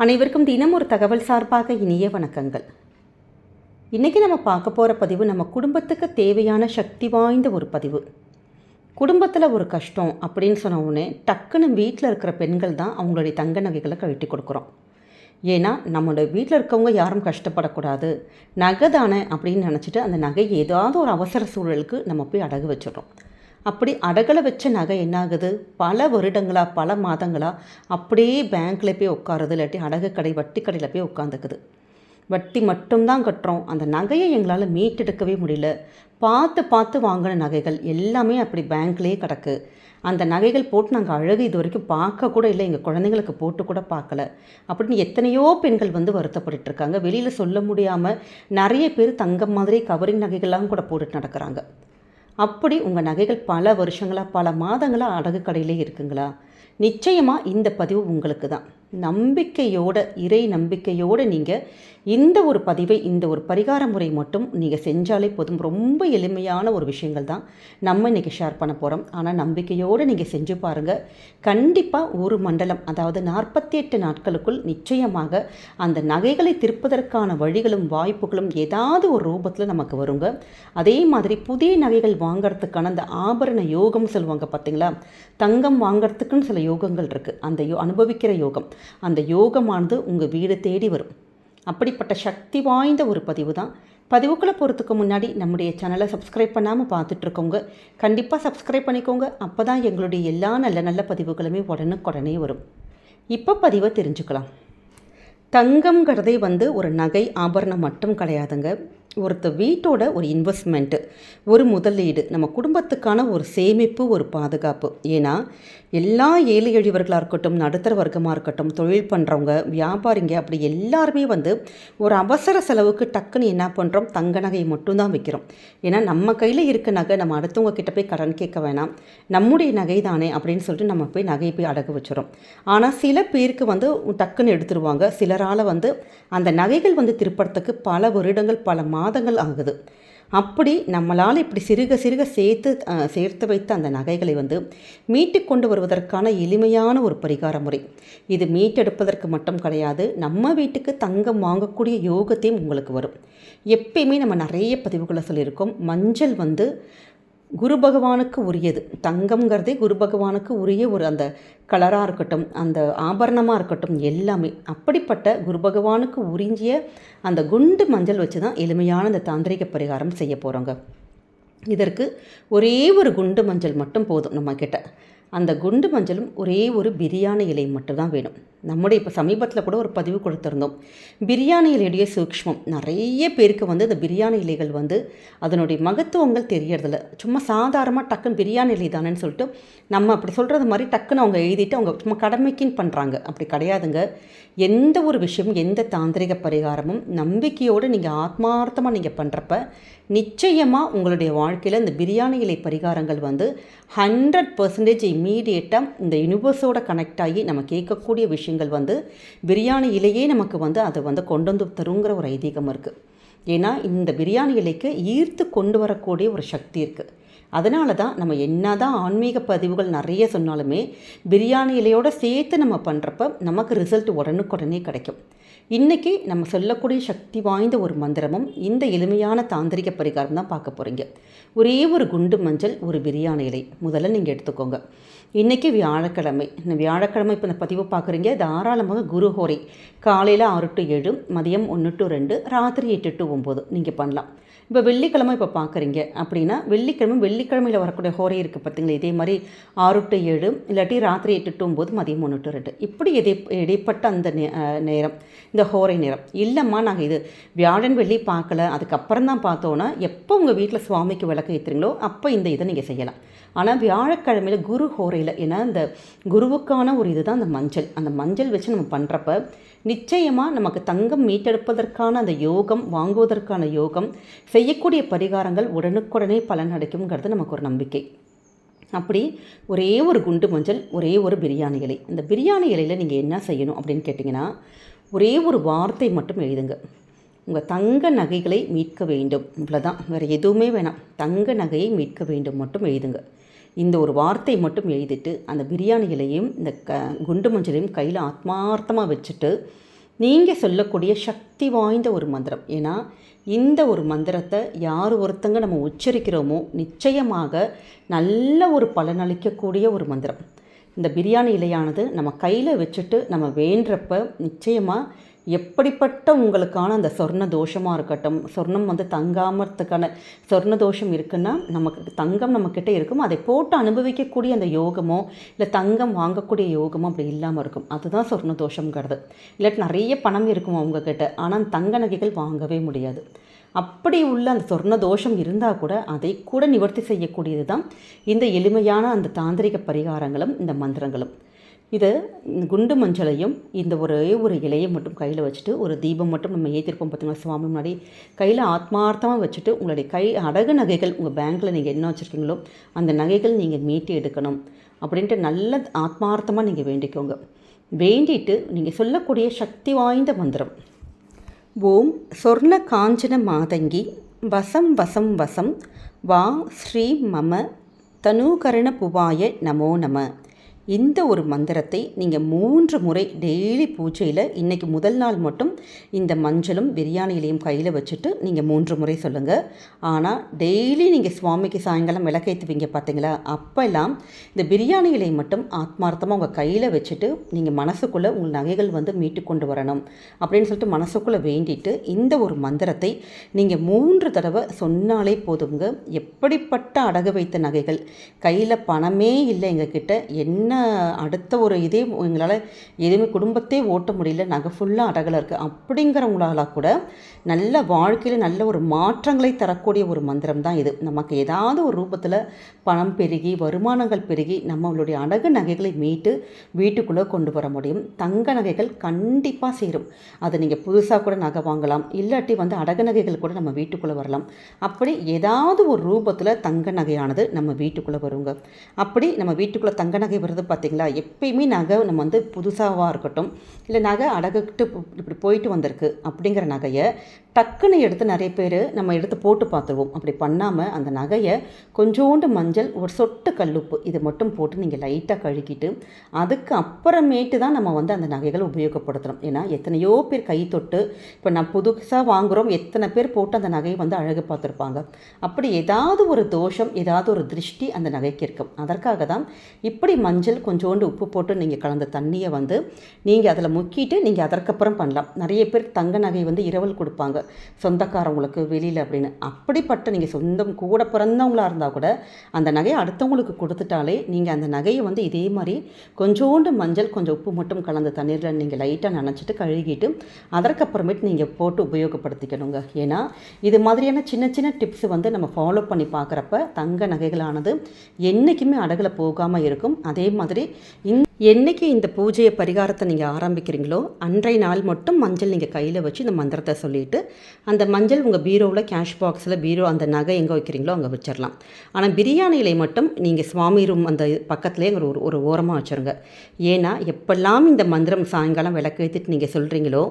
அனைவருக்கும் தினம் ஒரு தகவல் சார்பாக இனிய வணக்கங்கள். இன்றைக்கி நம்ம பார்க்க போகிற பதிவு நம்ம குடும்பத்துக்கு தேவையான சக்தி வாய்ந்த ஒரு பதிவு. குடும்பத்தில் ஒரு கஷ்டம் அப்படின்னு சொன்ன உடனே டக்குன்னு வீட்டில் இருக்கிற பெண்கள் தான் அவங்களுடைய தங்க நகைகளை கழட்டி கொடுக்குறோம். ஏன்னா நம்மளோட வீட்டில் இருக்கவங்க யாரும் கஷ்டப்படக்கூடாது. நகை தானே அப்படின்னு நினச்சிட்டு அந்த நகை ஏதாவது ஒரு அவசர சூழலுக்கு நம்ம போய் அடகு வச்சிடறோம். அப்படி அடகலை வச்ச நகை என்னாகுது? பல வருடங்களா பல மாதங்களாக அப்படியே பேங்க்கில் போய் உட்காருது இல்லாட்டி அடகு கடை வட்டி கடையில் போய் உட்காந்துக்குது. வட்டி மட்டும்தான் கட்டுறோம். அந்த நகையை எங்களால் மீட்டெடுக்கவே முடியல. பார்த்து பார்த்து வாங்கின நகைகள் எல்லாமே அப்படி பேங்க்லேயே கிடக்கு. அந்த நகைகள் போட்டு நாங்கள் அழகு இது வரைக்கும் பார்க்க கூட இல்லை. எங்கள் குழந்தைங்களுக்கு போட்டு கூட பார்க்கல. அப்படின்னு எத்தனையோ பெண்கள் வந்து வருத்தப்பட்டுருக்காங்க வெளியில் சொல்ல முடியாமல் நிறைய பேர் தங்கம் மாதிரி கவரிங் நகைகள்லாம் கூட போட்டுட்டு நடக்கிறாங்க. அப்படி உங்கள் நகைகள் பல வருஷங்களாக பல மாதங்களாக அடகு கடையிலே இருக்குங்களா? நிச்சயமாக இந்த பதிவு உங்களுக்கு தான் நம்பிக்கையோட இறை நம்பிக்கையோடு நீங்கள் இந்த ஒரு பதிவை இந்த ஒரு பரிகார முறை மட்டும் நீங்கள் செஞ்சாலே போதும். ரொம்ப எளிமையான ஒரு விஷயங்கள் தான் நம்ம இன்றைக்கி ஷேர் பண்ண போகிறோம் ஆனால் நம்பிக்கையோடு நீங்கள் செஞ்சு பாருங்கள் கண்டிப்பாக ஒரு மண்டலம் அதாவது நாற்பத்தி எட்டு நாட்களுக்குள் நிச்சயமாக அந்த நகைகளை திருப்பதற்கான வழிகளும் வாய்ப்புகளும் ஏதாவது ஒரு ரூபத்தில் நமக்கு வருங்க. அதே மாதிரி புதிய நகைகள் வாங்கிறதுக்கான அந்த ஆபரண யோகம் சொல்லுவாங்க பார்த்தீங்களா தங்கம் வாங்கிறதுக்குன்னு சில யோகங்கள் இருக்குது அந்த யோ அனுபவிக்கிற யோகம். அந்த யோகமானது உங்கள் வீடு தேடி வரும். அப்படிப்பட்ட சக்தி வாய்ந்த ஒரு பதிவு தான். பதிவுக்குள்ளே போகிறதுக்கு முன்னாடி நம்முடைய சேனலை சப்ஸ்கிரைப் பண்ணாமல் பார்த்துட்ருக்கோங்க கண்டிப்பாக சப்ஸ்கிரைப் பண்ணிக்கோங்க. அப்போ தான் எங்களுடைய எல்லா நல்ல நல்ல பதிவுகளுமே உடனுக்குடனே வரும். இப்போ பதிவை தெரிஞ்சுக்கலாம். தங்கம்ங்கிறதே வந்து ஒரு நகை ஆபரணம் மட்டும் கிடையாதுங்க. ஒருத்த வீட்டோட ஒரு இன்வெஸ்ட்மெண்ட்டு ஒரு முதலீடு நம்ம குடும்பத்துக்கான ஒரு சேமிப்பு ஒரு பாதுகாப்பு. ஏன்னா எல்லா ஏழை எழிவர்களாக இருக்கட்டும் நடுத்தர வர்க்கமாக இருக்கட்டும் தொழில் பண்ணுறவங்க வியாபாரிங்க அப்படி எல்லாருமே வந்து ஒரு அவசர செலவுக்கு டக்குன்னு என்ன பண்ணுறோம் தங்க நகையை மட்டும்தான் வைக்கிறோம். ஏன்னா நம்ம கையில் இருக்க நகை நம்ம அடுத்தவங்க கிட்ட போய் கடன் கேட்க வேணாம். நம்முடைய நகை தானே அப்படின்னு சொல்லிட்டு நம்ம போய் நகையை போய் அடகு வச்சிடும் ஆனால் சில பேருக்கு வந்து டக்குன்னு எடுத்துருவாங்க. சிலரால் வந்து அந்த நகைகள் வந்து திருப்பறத்துக்கு பல வருடங்கள் பல மாதங்கள் ஆகுது. அப்படி நம்மளால் இப்படி சிறுக சிறுக சேர்த்து சேர்த்து வைத்த அந்த நகைகளை வந்து மீட்டு கொண்டு வருவதற்கான எளிமையான ஒரு பரிகார முறை. இது மீட்டெடுப்பதற்கு மட்டும் கிடையாது நம்ம வீட்டுக்கு தங்கம் வாங்கக்கூடிய யோகத்தையும் உங்களுக்கு வரும். எப்பயுமே நம்ம நிறைய பதிவுகளை சொல்லியிருக்கோம். மஞ்சள் வந்து குரு பகவானுக்கு உரியது. தங்கம்ங்கிறதே குரு பகவானுக்கு உரிய ஒரு அந்த கலராக இருக்கட்டும் அந்த ஆபரணமாக இருக்கட்டும் எல்லாமே. அப்படிப்பட்ட குரு பகவானுக்கு உறிஞ்சிய அந்த குண்டு மஞ்சள் வச்சு தான் எளிமையான அந்த தாந்திரிக பரிகாரம் செய்ய போகிறோங்க இதற்கு ஒரே ஒரு குண்டு மஞ்சள் மட்டும் போதும் நம்மக்கிட்ட அந்த குண்டு மஞ்சளும் ஒரே ஒரு பிரியாணி இலை மட்டும்தான் வேணும். நம்முடைய இப்போ சமீபத்தில் கூட ஒரு பதிவு கொடுத்துருந்தோம். பிரியாணி இலையுடைய சூக்ஷ்மம். நிறைய பேருக்கு வந்து இந்த பிரியாணி இலைகள் வந்து அதனுடைய மகத்துவங்கள் தெரியறதில்ல. சும்மா சாதாரணமாக டக்குன்னு பிரியாணி இலை தானேன்னு சொல்லிட்டு நம்ம அப்படி சொல்கிறது மாதிரி டக்குன்னு அவங்க எழுதிட்டு அவங்க சும்மா கடமைக்குன்னு பண்ணுறாங்க அப்படி கிடையாதுங்க. எந்த ஒரு விஷயமும் எந்த தாந்திரிக பரிகாரமும் நம்பிக்கையோடு நீங்கள் ஆத்மார்த்தமாக நீங்கள் பண்ணுறப்ப நிச்சயமாக உங்களுடைய வாழ்க்கையில் இந்த பிரியாணி இலை பரிகாரங்கள் வந்து ஹண்ட்ரட் பர்சன்டேஜ் இம்மீடியட்டாக இந்த யூனிவர்ஸோட கனெக்ட் ஆகி நம்ம கேட்கக்கூடிய விஷயம் விஷயங்கள் வந்து பிரியாணி இலையே நமக்கு வந்து அதை வந்து கொண்டு வந்து தருங்கிற ஒரு ஐதீகம் இருக்குது ஏன்னா இந்த பிரியாணி இலைக்கு ஈர்த்து கொண்டு வரக்கூடிய ஒரு சக்தி இருக்குது அதனால தான் நம்ம என்ன தான் ஆன்மீக பதிவுகள் நிறைய சொன்னாலுமே பிரியாணி இலையோடு சேர்த்து நம்ம பண்ணுறப்ப நமக்கு ரிசல்ட் உடனுக்குடனே கிடைக்கும். இன்றைக்கி நம்ம சொல்லக்கூடிய சக்தி வாய்ந்த ஒரு மந்திரமும் இந்த எளிமையான தாந்திரிக பரிகாரம் தான் பார்க்க போகிறீங்க ஒரே ஒரு குண்டு மஞ்சள் ஒரு பிரியாணி இலை. முதல்ல நீங்கள் எடுத்துக்கோங்க. இன்றைக்கி வியாழக்கிழமை. இந்த வியாழக்கிழமை இப்போ இந்த பதிவு பார்க்குறீங்க. தாராளமாக குருஹோரை காலையில் ஆறு டு ஏழு மதியம் ஒன்று டு ரெண்டு ராத்திரி எட்டு டு ஒம்பது நீங்கள் பண்ணலாம். இப்போ வெள்ளிக்கிழமை இப்போ பார்க்குறீங்க அப்படின்னா வெள்ளிக்கிழமை வெள்ளிக்கிழமையில் வரக்கூடிய ஹோரை இருக்குது பார்த்தீங்களா இதே மாதிரி ஆறு டு ஏழு இல்லாட்டி ராத்திரி எட்டு டு ஒம்பது மதியம் ஒன்று டு ரெண்டு. இப்படி எதை இடைப்பட்ட அந்த நேரம் இந்த ஹோரை நேரம். இல்லைம்மா நாங்கள் இது வியாழன் வெள்ளி பார்க்கல. அதுக்கப்புறம் தான் பார்த்தோன்னா எப்போ உங்கள் வீட்டில் சுவாமிக்கு விளக்கு ஏற்றுறீங்களோ அப்போ இந்த இதை நீங்கள் செய்யலாம். ஆனால் வியாழக்கிழமையில் குரு ஹோரை முறையில் ஏன்னா இந்த குருவுக்கான ஒரு இதுதான் அந்த மஞ்சள். அந்த மஞ்சள் வச்சு நம்ம பண்ணுறப்ப நிச்சயமாக நமக்கு தங்கம் மீட்டெடுப்பதற்கான அந்த யோகம் வாங்குவதற்கான யோகம் செய்யக்கூடிய பரிகாரங்கள் உடனுக்குடனே பலன் அடைக்குங்கிறது நமக்கு ஒரு நம்பிக்கை. அப்படி ஒரே ஒரு குண்டு மஞ்சள் ஒரே ஒரு பிரியாணி இலை. இந்த பிரியாணி இலையில் நீங்கள் என்ன செய்யணும் அப்படின்னு கேட்டிங்கன்னா ஒரே ஒரு வார்த்தை மட்டும் எழுதுங்க. உங்கள் தங்க நகைகளை மீட்க வேண்டும். இவ்வளோதான் வேறு எதுவுமே வேணாம். தங்க நகையை மீட்க வேண்டும் மட்டும் எழுதுங்க. இந்த ஒரு வார்த்தை மட்டும் எழுதிட்டு அந்த பிரியாணி இலையும் இந்த க குண்டு மஞ்சளையும் கையில் ஆத்மார்த்தமாக வச்சுட்டு நீங்கள் சொல்லக்கூடிய சக்தி வாய்ந்த ஒரு மந்திரம். ஏன்னா இந்த ஒரு மந்திரத்தை யார் ஒருத்தங்க நம்ம உச்சரிக்கிறோமோ நிச்சயமாக நல்ல ஒரு பலனளிக்கக்கூடிய ஒரு மந்திரம். இந்த பிரியாணி இலையானது நம்ம கையில் வச்சுட்டு நம்ம வேண்டுறப்ப நிச்சயமாக எப்படிப்பட்ட உங்களுக்கான அந்த சொர்ண தோஷமாக இருக்கட்டும் சொர்ணம் வந்து தங்காமறதுக்கான சொர்ண தோஷம் இருக்குன்னா நமக்கு தங்கம் நம்மக்கிட்ட இருக்கும் அதை போட்டு அனுபவிக்கக்கூடிய அந்த யோகமோ இல்லை தங்கம் வாங்கக்கூடிய யோகமோ அப்படி இல்லாமல் இருக்கும். அதுதான் சொர்ண தோஷங்கிறது இல்லாட்டி நிறைய பணம் இருக்கும் அவங்கக்கிட்ட ஆனால் தங்க நகைகள் வாங்கவே முடியாது. அப்படி உள்ள அந்த சொர்ண தோஷம் இருந்தால் கூட அதை கூட நிவர்த்தி செய்யக்கூடியது தான் இந்த எளிமையான அந்த தாந்திரிக பரிகாரங்களும் இந்த மந்திரங்களும். இது குண்டு மஞ்சளையும் இந்த ஒரே ஒரு இலையை மட்டும் கையில் வச்சுட்டு ஒரு தீபம் மட்டும் நம்ம ஏற்றிருப்போம் பார்த்தீங்களா சுவாமி முன்னாடி. கையில் ஆத்மார்த்தமாக வச்சுட்டு உங்களுடைய கை அடகு நகைகள் உங்கள் பேங்க்கில் நீங்கள் என்ன வச்சுருக்கீங்களோ அந்த நகைகள் நீங்கள் மீட்டி எடுக்கணும். அப்படின்ட்டு நல்ல ஆத்மார்த்தமாக நீங்கள் வேண்டிக்கோங்க. வேண்டிட்டு நீங்கள் சொல்லக்கூடிய சக்தி வாய்ந்த மந்திரம். ஓம் சொர்ண காஞ்சன மாதங்கி வசம் வசம் வசம் வா ஸ்ரீ மம தனூகரண புவாய நமோ நம. இந்த ஒரு மந்திரத்தை நீங்கள் மூன்று முறை டெய்லி பூஜையில் இன்றைக்கி முதல் நாள் மட்டும் இந்த மஞ்சளும் பிரியாணியிலையும் கையில் வச்சுட்டு நீங்கள் மூன்று முறை சொல்லுங்கள் ஆனால் டெய்லி நீங்கள் சுவாமிக்கு சாயங்காலம் விளக்கேற்றுவீங்க பார்த்தீங்களா அப்போல்லாம் இந்த பிரியாணி இலையை மட்டும் ஆத்மார்த்தமாக உங்கள் கையில் வச்சுட்டு நீங்கள் மனசுக்குள்ளே உங்கள் நகைகள் வந்து மீட்டு கொண்டு வரணும். அப்படின்னு சொல்லிட்டு மனசுக்குள்ளே வேண்டிட்டு இந்த ஒரு மந்திரத்தை நீங்கள் மூன்று தடவை சொன்னாலே போதுங்க. எப்படிப்பட்ட அடகு வைத்த நகைகள்? கையில் பணமே இல்லை எங்ககிட்ட. என்ன அடுத்த ஒரு இதே எங்களால் எதுவுமே குடும்பத்தே ஓட்ட முடியல நகை ஃபுல்லாக அடகலாக இருக்குது அப்படிங்கிறவங்களால கூட நல்ல வாழ்க்கையில் நல்ல ஒரு மாற்றங்களை தரக்கூடிய ஒரு மந்திரம் தான் இது. நமக்கு ஏதாவது ஒரு ரூபத்தில் பணம் பெருகி வருமானங்கள் பெருகி நம்மளுடைய அடகு நகைகளை மீட்டு வீட்டுக்குள்ளே கொண்டு வர முடியும். தங்க நகைகள் கண்டிப்பாக சேரும். அதை நீங்கள் புதுசாக கூட நகை வாங்கலாம். இல்லாட்டி வந்து அடகு நகைகள் கூட நம்ம வீட்டுக்குள்ளே வரலாம். அப்படி ஏதாவது ஒரு ரூபத்தில் தங்க நகையானது நம்ம வீட்டுக்குள்ளே வருங்க. அப்படி நம்ம வீட்டுக்குள்ளே தங்க நகை வருது பார்த்தீங்களா எப்பயுமே நகை நம்ம வந்து புதுசாவாக இருக்கட்டும் இல்லை நகை அடகுக்கிட்டு இப்படி போயிட்டு வந்திருக்கு அப்படிங்கிற நகையை டக்குன்னு எடுத்து நிறைய பேர் நம்ம எடுத்து போட்டு பார்த்துருவோம். அப்படி பண்ணாமல் அந்த நகையை கொஞ்சோண்டு மஞ்சள் ஒரு சொட்டு கல்லுப்பு இது மட்டும் போட்டு நீங்கள் லைட்டாக கழுகிட்டு அதுக்கு அப்புறமேட்டு தான் நம்ம வந்து அந்த நகைகளை உபயோகப்படுத்துகிறோம் ஏன்னா எத்தனையோ பேர் கை தொட்டு இப்போ நான் புதுசாக வாங்குகிறோம் எத்தனை பேர் போட்டு அந்த நகையை வந்து அழகு பார்த்துருப்பாங்க. அப்படி ஏதாவது ஒரு தோஷம் ஏதாவது ஒரு திருஷ்டி அந்த நகைக்கு இருக்கும். அதற்காக தான் இப்படி மஞ்சள் கொஞ்சோண்டு உப்பு போட்டு நீங்கள் கலந்த தண்ணியை வந்து நீங்கள் அதில் முக்கிட்டு நீங்கள் அதற்கப்புறம் பண்ணலாம். நிறைய பேர் தங்க நகை வந்து இரவல் கொடுப்பாங்க. சொந்தக்காரவங்களுக்கு வெளியில் அப்படின்னு. அப்படிப்பட்ட நீங்கள் சொந்தம் கூட பிறந்தவங்களாக இருந்தால் கூட அந்த நகையை அடுத்தவங்களுக்கு கொடுத்துட்டாலே நீங்கள் அந்த நகையை வந்து இதே மாதிரி கொஞ்சோண்டு மஞ்சள் கொஞ்சம் உப்பு மட்டும் கலந்த தண்ணீரில் நீங்கள் லைட்டாக நினச்சிட்டு கழுகிட்டு அதற்கப்புறமேட்டு நீங்கள் போட்டு உபயோகப்படுத்திக்கணுங்க. ஏன்னா இது மாதிரியான சின்ன சின்ன டிப்ஸ் வந்து நம்ம ஃபாலோ பண்ணி பார்க்குறப்ப தங்க நகைகளானது என்றைக்குமே அடகில் போகாமல் இருக்கும். அதே மாதிரி இந்த என்னைக்கு இந்த பூஜையை பரிகாரத்தை நீங்கள் ஆரம்பிக்கிறீங்களோ அன்றைய நாள் மட்டும் மஞ்சள் நீங்கள் கையில் வச்சு இந்த மந்திரத்தை சொல்லிவிட்டு அந்த மஞ்சள் உங்கள் பீரோவில் கேஷ் பாக்ஸில் பீரோ அந்த நகை எங்கே வைக்கிறீங்களோ அங்கே வச்சிடலாம் ஆனால் பிரியாணியில் மட்டும் நீங்கள் சுவாமி ரூம் அந்த பக்கத்துலேயே ஒரு ஒரு ஓரமாக வச்சுருங்க. ஏன்னா எப்பெல்லாம் இந்த மந்திரம் சாயங்காலம் விளக்கேற்றிட்டு நீங்கள் சொல்கிறீங்களோ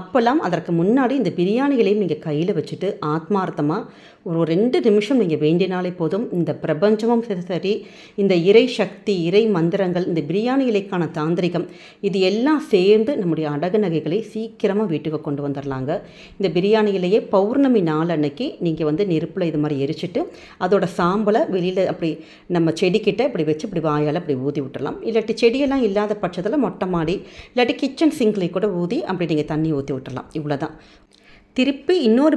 அப்போல்லாம் அதற்கு முன்னாடி இந்த பிரியாணிகளையும் நீங்கள் கையில் வச்சுட்டு ஆத்மார்த்தமாக ஒரு ரெண்டு நிமிஷம் நீங்கள் வேண்டினாலே போதும். இந்த பிரபஞ்சமும் சரி இந்த இறை சக்தி இறை மந்திரங்கள் இந்த பிரியாணி இலைக்கான தாந்திரிகம். இது எல்லாம் சேர்ந்து நம்முடைய அடகு நகைகளை சீக்கிரமாக வீட்டுக்கு கொண்டு வந்துடலாங்க இந்த பிரியாணியிலேயே பௌர்ணமி நாள் அன்னைக்கு நீங்கள் வந்து நெருப்பில் இது மாதிரி எரிச்சிட்டு அதோட சாம்பலை வெளியில் அப்படி நம்ம செடிக்கிட்ட இப்படி வச்சு இப்படி வாயால் அப்படி ஊதி விட்டுடலாம் இல்லாட்டி செடியெல்லாம் இல்லாத பட்சத்தில் மொட்டை மாடி இல்லாட்டி கிச்சன் சிங்க்லேயே கூட ஊதி அப்படி நீங்கள் தண்ணி ஊற்றி விட்டுடலாம் இவ்வளோ தான் திருப்பி இன்னொரு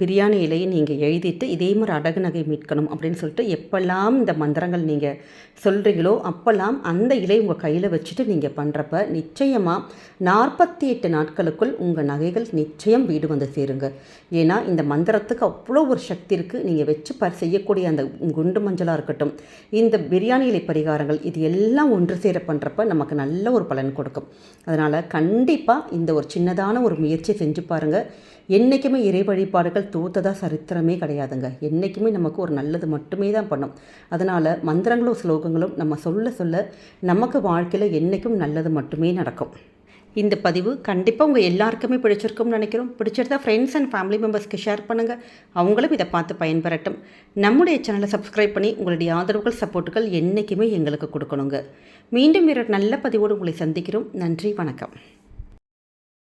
பிரியாணி இலையை நீங்கள் எழுதிட்டு இதே மாதிரி அடகு நகை மீட்கணும் அப்படின்னு சொல்லிட்டு எப்பெல்லாம் இந்த மந்திரங்கள் நீங்கள் சொல்கிறீங்களோ அப்போல்லாம் அந்த இலை உங்கள் கையில் வச்சுட்டு நீங்கள் பண்ணுறப்ப நிச்சயமாக நாற்பத்தி எட்டு நாட்களுக்குள் உங்கள் நகைகள் நிச்சயம் வீடு வந்து சேருங்க. ஏன்னா இந்த மந்திரத்துக்கு அவ்வளோ ஒரு சக்தி இருக்குது நீங்கள் வச்சு ப செய்யக்கூடிய அந்த குண்டு மஞ்சளாக இருக்கட்டும் இந்த பிரியாணி இலை பரிகாரங்கள் இது எல்லாம் ஒன்று சேர பண்ணுறப்ப நமக்கு நல்ல ஒரு பலன் கொடுக்கும். அதனால் கண்டிப்பாக இந்த ஒரு சின்னதான ஒரு முயற்சியை செஞ்சு பாருங்கள் என்றைக்குமே இறை வழிபாடுகள் தோத்ததாக சரித்திரமே கிடையாதுங்க. என்றைக்குமே நமக்கு ஒரு நல்லது மட்டுமே தான் பண்ணும். அதனால் மந்திரங்களும் ஸ்லோகங்களும் நம்ம சொல்ல சொல்ல நமக்கு வாழ்க்கையில் என்றைக்கும் நல்லது மட்டுமே நடக்கும். இந்த பதிவு கண்டிப்பாக உங்கள் எல்லாருக்குமே பிடிச்சிருக்கும்னு நினைக்கிறோம். பிடிச்சிருந்தா ஃப்ரெண்ட்ஸ் அண்ட் ஃபேமிலி மெம்பர்ஸ்க்கு ஷேர் பண்ணுங்கள் அவங்களும் இதை பார்த்து பயன்பெறட்டும். நம்முடைய சேனலை சப்ஸ்கிரைப் பண்ணி உங்களுடைய ஆதரவுகள் சப்போர்ட்டுகள் என்றைக்குமே எங்களுக்கு கொடுக்கணுங்க. மீண்டும் வேறு நல்ல பதிவோடு உங்களை சந்திக்கிறோம். நன்றி வணக்கம்.